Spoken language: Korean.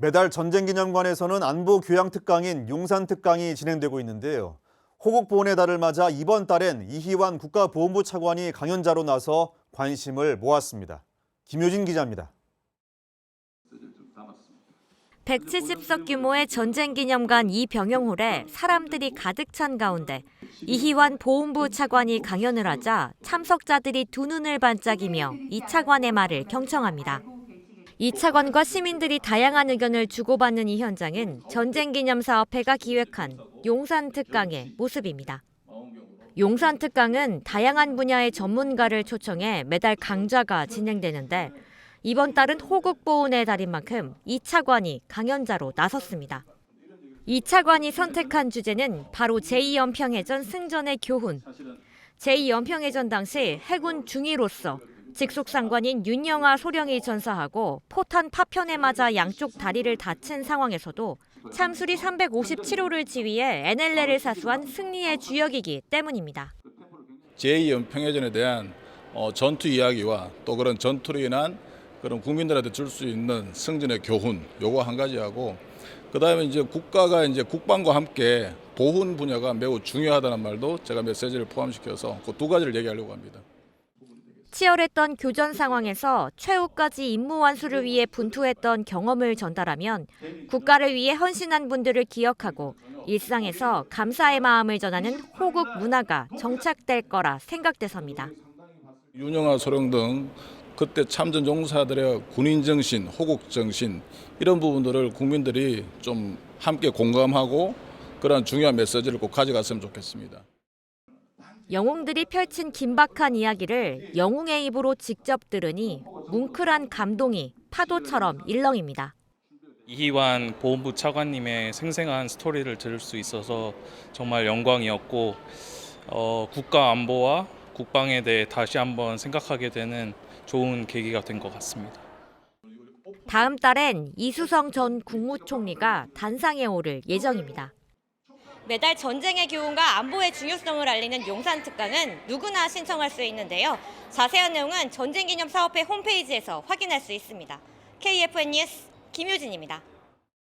매달 전쟁기념관에서는 안보 교양 특강인 용산 특강이 진행되고 있는데요. 호국 보훈의 달을 맞아 이번 달엔 이희환 국가보훈부 차관이 강연자로 나서 관심을 모았습니다. 김효진 기자입니다. 170석 규모의 전쟁기념관 이 병영홀에 사람들이 가득 찬 가운데 이희환 보훈부 차관이 강연을 하자 참석자들이 두 눈을 반짝이며 이 차관의 말을 경청합니다. 이 차관과 시민들이 다양한 의견을 주고받는 이 현장은 전쟁기념사업회가 기획한 용산 특강의 모습입니다. 용산 특강은 다양한 분야의 전문가를 초청해 매달 강좌가 진행되는데 이번 달은 호국 보훈의 달인 만큼 이 차관이 강연자로 나섰습니다. 이 차관이 선택한 주제는 바로 제2연평해전 승전의 교훈. 제2연평해전 당시 해군 중위로서 직속 상관인 윤영아 소령이 전사하고 포탄 파편에 맞아 양쪽 다리를 다친 상황에서도 참수리 357호를 지휘해 NLL을 사수한 승리의 주역이기 때문입니다. 제2연평해전에 대한 어, 전투 이야기와 또 그런 전투로 인한 그런 국민들한테 줄 수 있는 승전의 교훈 요거 한 가지하고 그다음에 이제 국가가 이제 국방과 함께 보훈 분야가 매우 중요하다는 말도 제가 메시지를 포함시켜서 그 두 가지를 얘기하려고 합니다. 치열했던 교전 상황에서 최후까지 임무 완수를 위해 분투했던 경험을 전달하면 국가를 위해 헌신한 분들을 기억하고 일상에서 감사의 마음을 전하는 호국 문화가 정착될 거라 생각돼서입니다. 윤영아 소령 등 그때 참전 용사들의 군인 정신, 호국 정신 이런 부분들을 국민들이 좀 함께 공감하고 그러한 중요한 메시지를 꼭 가져갔으면 좋겠습니다. 영웅들이 펼친 긴박한 이야기를 영웅의 입으로 직접 들으니 뭉클한 감동이 파도처럼 일렁입니다. 이희환 보훈부 차관님의 생생한 스토리를 들을 수 있어서 정말 영광이었고 어, 국가 안보와 국방에 대해 다시 한번 생각하게 되는 좋은 계기가 된 것 같습니다. 다음 달엔 이수성 전 국무총리가 단상에 오를 예정입니다. 매달 전쟁의 교훈과 안보의 중요성을 알리는 용산 특강은 누구나 신청할 수 있는데요. 자세한 내용은 전쟁기념사업회 홈페이지에서 확인할 수 있습니다. KFN 뉴스 김효진입니다.